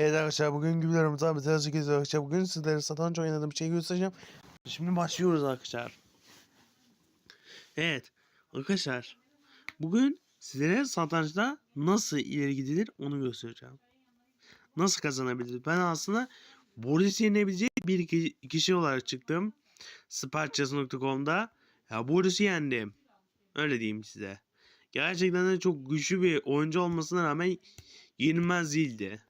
Evet arkadaşlar bugün gülerimiz abi birazcık geziyor arkadaşlar. Bugün sizlere satranç oynadığım bir şey göstereceğim. Şimdi başlıyoruz arkadaşlar. Evet arkadaşlar bugün sizlere satrançta nasıl ileri gidilir onu göstereceğim. Nasıl kazanabiliriz? Ben aslında Boris yenebilecek bir ki- kişi olarak çıktım. Sparchas.com'da. Ya Boris'i yendim. Öyle diyeyim size. Gerçekten de çok güçlü bir oyuncu olmasına rağmen yenilmez değildi.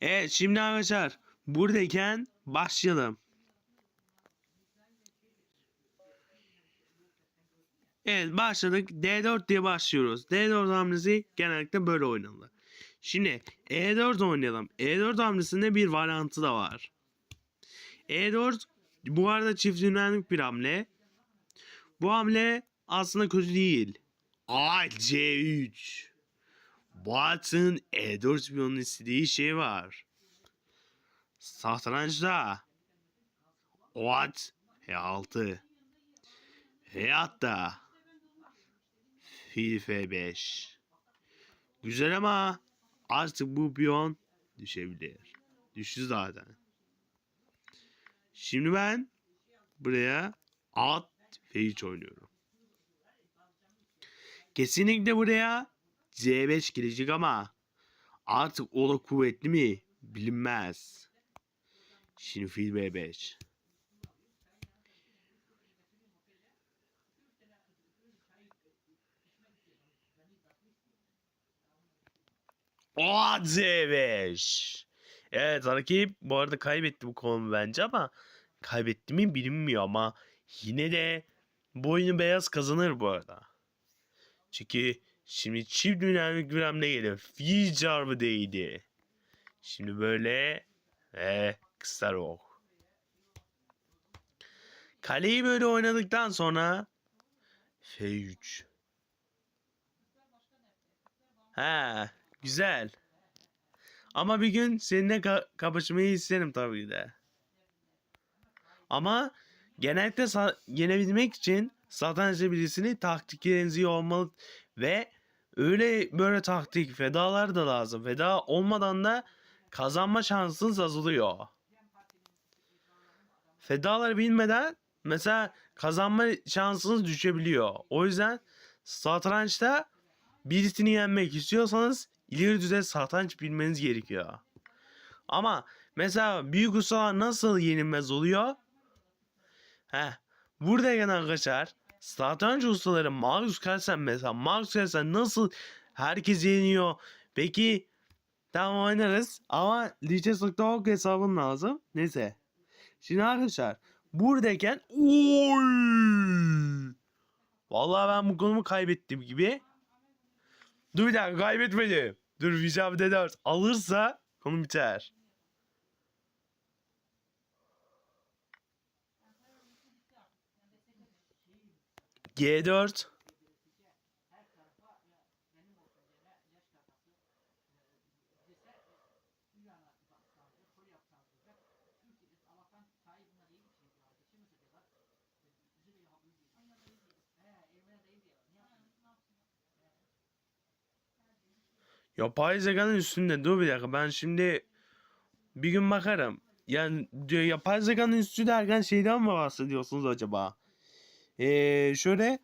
Evet şimdi arkadaşlar buradayken başlayalım. Evet başladık. D4 diye başlıyoruz. D4 hamlesi genellikle böyle oynanır. Şimdi E4 oynayalım. E4 hamlesinde bir varyantı da var. E4 bu arada çift dinamik bir hamle. Bu hamle aslında kötü değil. A C3. Bu atın E4 piyonun istediği şey var. Satrançta o at H6 H6 Fil F5 Güzel ama artık bu piyon düşebilir. Düştü zaten. Şimdi ben buraya at F3 oynuyorum. Kesinlikle buraya C5 gelecek ama artık o da kuvvetli mi bilinmez. Şimdi fil B5. O C5. Evet rakip bu arada kaybetti bu konu bence ama kaybetti mi bilinmiyor ama yine de bu oyunu beyaz kazanır bu arada. Çünkü şimdi çift dinamik hamle geliyor. Fil çarpı değdi. Şimdi böyle ve kısa rok. Kaleyi böyle oynadıktan sonra F3. Ha, güzel. Ama bir gün seninle ka- kapışmayı isterim tabii de. Ama genellikle yenebilmek için satrançta birisini taktikleriniz iyi olmalı ve öyle böyle taktik fedalar da lazım. Feda olmadan da kazanma şansınız azalıyor. Fedaları bilmeden mesela kazanma şansınız düşebiliyor. O yüzden satrançta birisini yenmek istiyorsanız ileri düzey satranç bilmeniz gerekiyor. Ama mesela büyük ustalar nasıl yenilmez oluyor? Heh, buradayken arkadaşlar satranç ustaları Magnus Carlsen mesela Magnus Carlsen nasıl herkes yeniyor? Peki tamam oynarız ama Lichess.org hesabın lazım. Neyse. Şimdi arkadaşlar buradayken oy! Vallahi ben bu konumu kaybettim gibi. Dur bir dakika kaybetmedim. Dur Vijab D4 alırsa konu biter. G4 Yapay zekanın üstünde dur bir dakika ben şimdi bir gün bakarım. Yani diyor, yapay zekanın üstü derken şeyden mi bahsediyorsunuz acaba? Ee, şöyle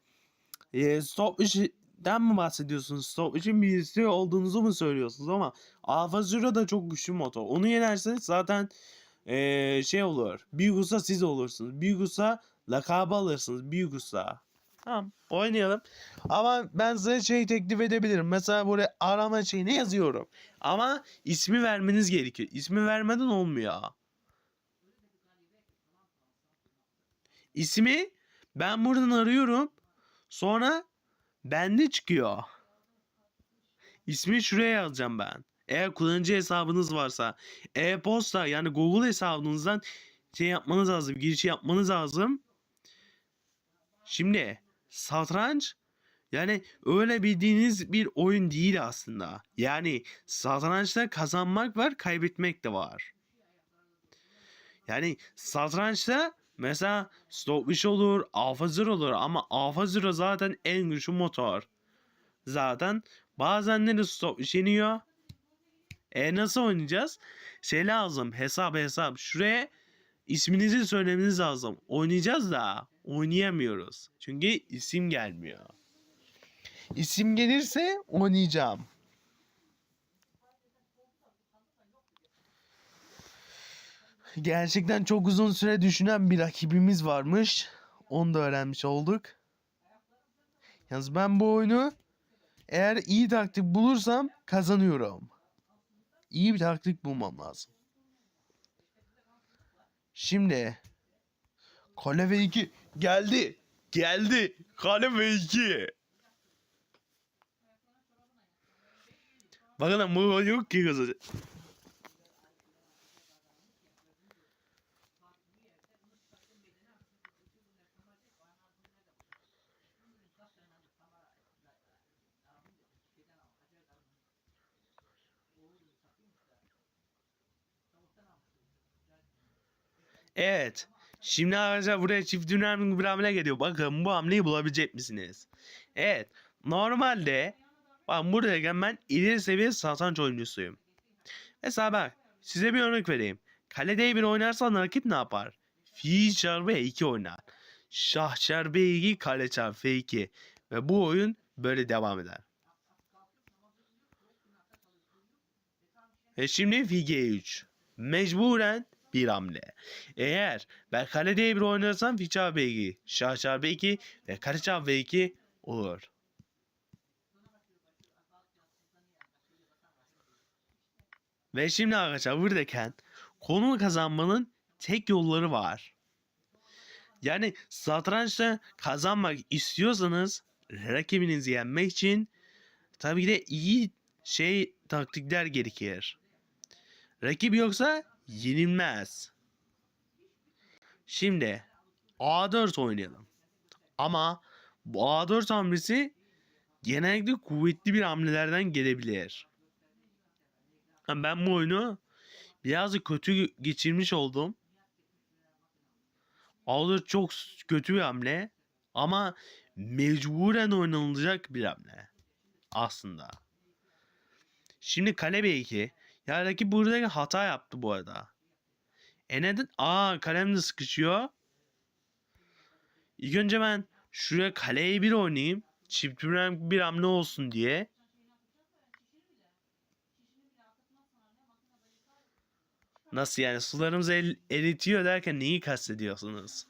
e, stopwatch'den mi bahsediyorsunuz? Stopwatch'in birisi olduğunuzu mu söylüyorsunuz ama Alpha Zero da çok güçlü motor. Onu yenerseniz zaten e, şey olur. Büyük usta siz olursunuz. Büyük usta lakabı alırsınız. Büyük usta. Tamam oynayalım. Ama ben size şey teklif edebilirim. Mesela buraya arama şeyini yazıyorum. Ama ismi vermeniz gerekiyor. İsmi vermeden olmuyor. İsmi ben buradan arıyorum. Sonra bende çıkıyor. İsmi şuraya yazacağım ben. Eğer kullanıcı hesabınız varsa e-posta yani Google hesabınızdan şey yapmanız lazım. Giriş yapmanız lazım. Şimdi satranç Yani öyle bildiğiniz bir oyun değil aslında. Yani satrançta kazanmak var, kaybetmek de var. Yani satrançta mesela Stockfish olur, Zero olur ama Zero zaten en güçlü motor. Zaten bazenleri Stockfish yeniyor. E nasıl oynayacağız? Şey lazım, hesap hesap. Şuraya isminizi söylemeniz lazım. Oynayacağız da oynayamıyoruz. Çünkü isim gelmiyor. İsim gelirse oynayacağım. Gerçekten çok uzun süre düşünen bir rakibimiz varmış. Onu da öğrenmiş olduk. Yalnız ben bu oyunu eğer iyi taktik bulursam kazanıyorum. İyi bir taktik bulmam lazım. Şimdi Kale ve 2 geldi. Geldi. Kale ve 2. Bakın bu yok ki kızı. Evet. Şimdi arkadaşlar buraya çift dinamik bir hamle geliyor. Bakın bu hamleyi bulabilecek misiniz? Evet. Normalde bak buradayken ben ileri seviye satranç oyuncusuyum. Mesela bak size bir örnek vereyim. Kalede bir oynarsan rakip ne yapar? Fi çarpı 2 oynar. Şah çarpı 2 kale çarpı 2. Ve bu oyun böyle devam eder. Ve şimdi fi G3. Mecburen bir hamle. Eğer ben kale D1 oynarsam fi çarpı 2, şah çarpı 2 ve kare çarpı 2 olur. Ve şimdi arkadaşlar buradayken konu kazanmanın tek yolları var. Yani satrançta kazanmak istiyorsanız rakibinizi yenmek için tabii ki de iyi şey taktikler gerekir. Rakip yoksa yenilmez. Şimdi A4 oynayalım. Ama bu A4 hamlesi genellikle kuvvetli bir hamlelerden gelebilir. Ben bu oyunu birazcık kötü geçirmiş oldum. A4 çok kötü bir hamle ama mecburen oynanılacak bir hamle aslında. Şimdi kale B2 ya rakip burada hata yaptı bu arada. E neden? Aa kalem de sıkışıyor. İlk önce ben şuraya kaleye bir oynayayım. Çift bir bir hamle olsun diye. Nasıl yani sularımızı el, eritiyor derken neyi kastediyorsunuz?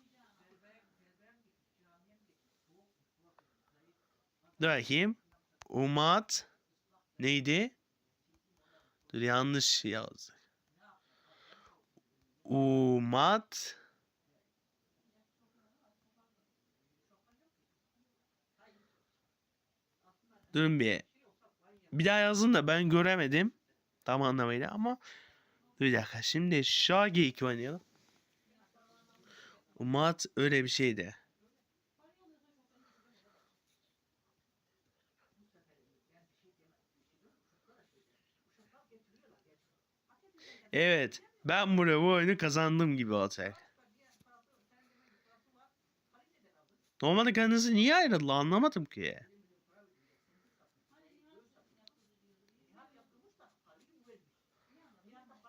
Dur bakayım. Umat neydi? Dur yanlış yazdık. Umat Durun bir. Bir daha yazın da ben göremedim. Tam anlamıyla ama Dur bir dakika. Şimdi Şah G2 oynayalım. Umat öyle bir şeydi. Evet. Ben buraya bu oyunu kazandım gibi olacak. Normalde kendisi niye ayrıldı anlamadım ki.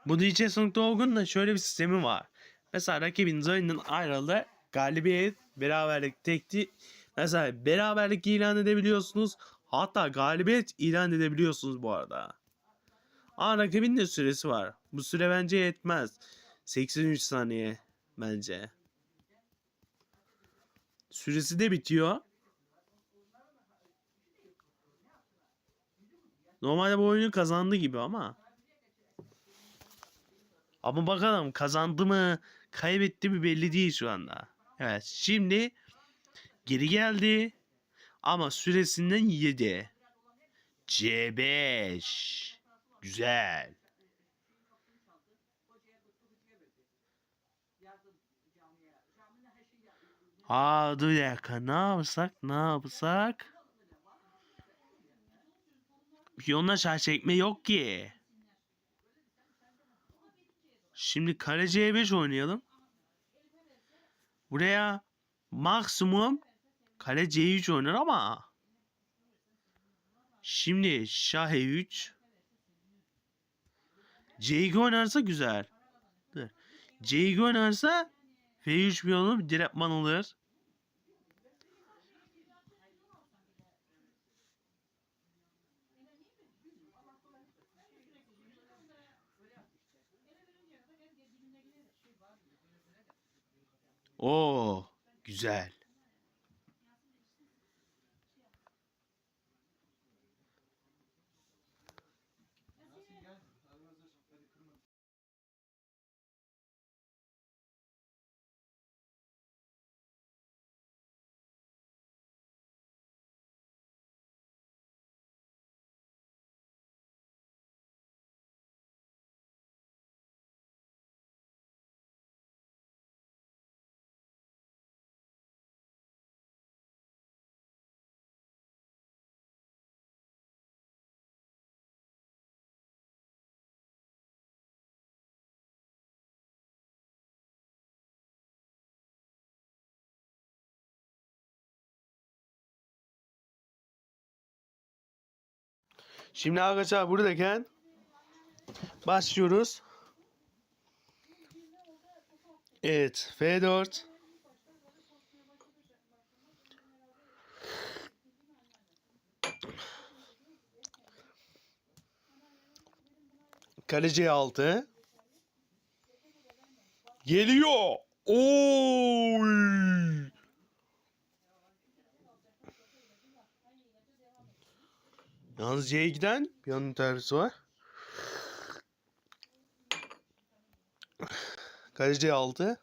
Bu DJ Song Dog'un da şöyle bir sistemi var. Mesela rakibin oyundan ayrıldı. Galibiyet, beraberlik tekti. Mesela beraberlik ilan edebiliyorsunuz. Hatta galibiyet ilan edebiliyorsunuz bu arada. Aa rakibin de süresi var. Bu süre bence yetmez. 83 saniye bence. Süresi de bitiyor. Normalde bu oyunu kazandı gibi ama. Ama bakalım kazandı mı kaybetti mi belli değil şu anda. Evet şimdi geri geldi ama süresinden yedi. C5 güzel. Aa dur dakika ne yapsak ne yapsak. Piyonla şah çekme yok ki. Şimdi kare C5 oynayalım. Buraya maksimum kare C3 oynar ama şimdi şah E3 C2 oynarsa güzel. Dur. C2 oynarsa F3 piyonu direktman alır. Oo, güzel. Şimdi arkadaşlar buradayken başlıyoruz. Evet, F4. Kaleci 6. Geliyor. Oy! Yalnız C'ye giden yanın tersi var. Kaleci 6.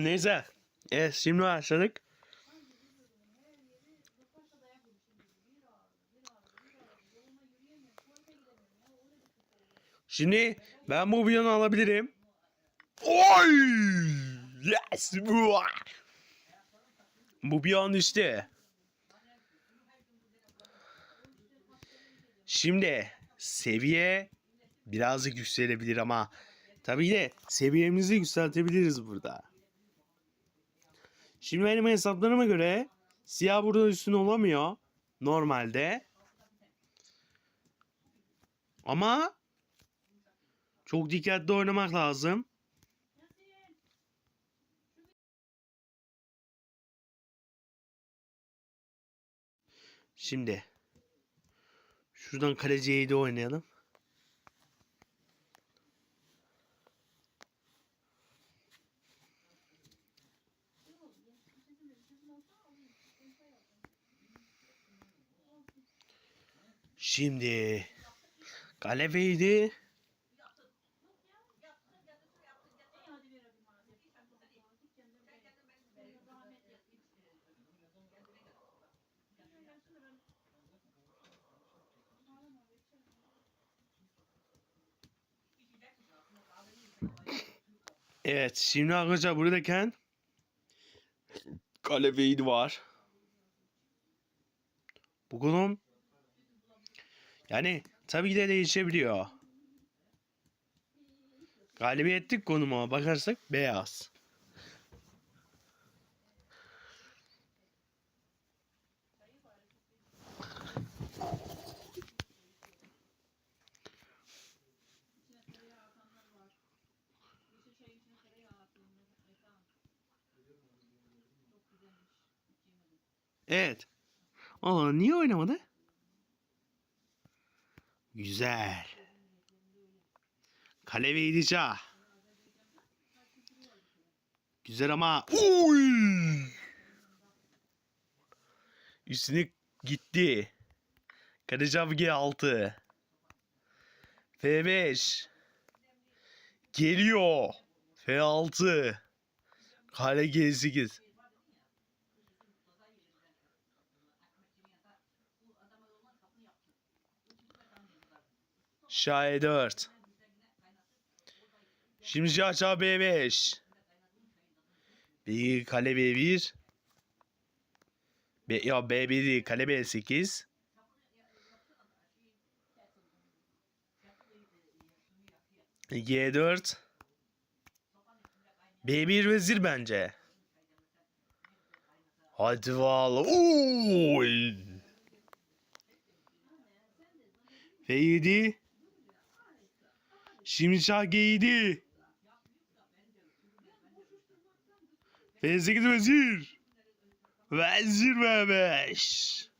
Neyse. Evet şimdi başladık. Şimdi ben bu biyonu alabilirim. Oy! Yes! Bu biyon işte. Şimdi seviye birazcık yükselebilir ama tabii de seviyemizi yükseltebiliriz burada. Şimdi benim hesaplarıma göre siyah burada üstün olamıyor normalde. Ama çok dikkatli oynamak lazım. Şimdi şuradan kaleciyi de oynayalım. Şimdi Kalefeydi. Evet şimdi arkadaşlar buradayken Kalefeydi var. Bu konum yani tabii ki de değişebiliyor. Galibiyetlik konuma bakarsak beyaz. Evet. Allah niye oynamadı? Güzel. Kale ve. Güzel ama. Uy! Üstüne gitti. Kaleci G6. F5. Geliyor. F6. Kale G8. Şah E4. Şimdi Şah B5. Bir kale B1. B, ya B1 değil kale B8. G4. B1 vezir bence. Hadi valla. Oy. F7. Şah G7. F8 vezir. Vezir V5.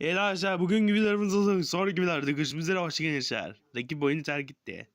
Evet arkadaşlar bugün videolarımız olsun. Sonraki videolarda görüşmek üzere. Hoşçakalın gençler. Rakip oyunu terk etti.